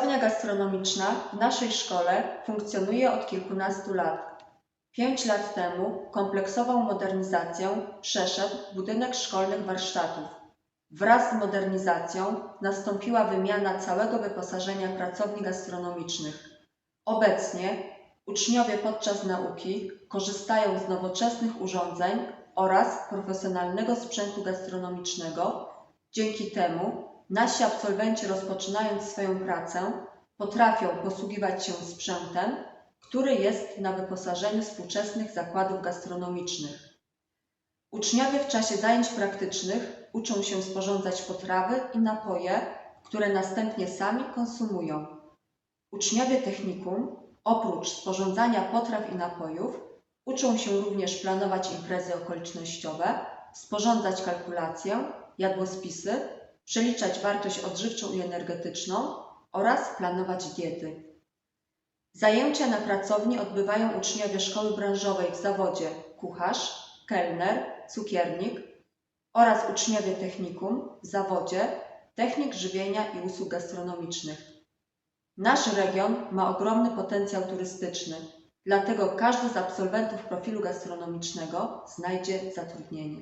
gastronomiczna w naszej szkole funkcjonuje od kilkunastu lat. Pięć lat temu kompleksową modernizację przeszedł budynek szkolnych warsztatów. Wraz z modernizacją nastąpiła wymiana całego wyposażenia pracowni gastronomicznych. Obecnie uczniowie podczas nauki korzystają z nowoczesnych urządzeń oraz profesjonalnego sprzętu gastronomicznego. Dzięki temu nasi absolwenci rozpoczynając swoją pracę potrafią posługiwać się sprzętem, który jest na wyposażeniu współczesnych zakładów gastronomicznych. Uczniowie w czasie zajęć praktycznych uczą się sporządzać potrawy i napoje, które następnie sami konsumują. Uczniowie technikum, oprócz sporządzania potraw i napojów, uczą się również planować imprezy okolicznościowe, sporządzać kalkulacje, jadłospisy, przeliczać wartość odżywczą i energetyczną oraz planować diety. Zajęcia na pracowni odbywają uczniowie szkoły branżowej w zawodzie kucharz, kelner, cukiernik oraz uczniowie technikum w zawodzie technik żywienia i usług gastronomicznych. Nasz region ma ogromny potencjał turystyczny, dlatego każdy z absolwentów profilu gastronomicznego znajdzie zatrudnienie.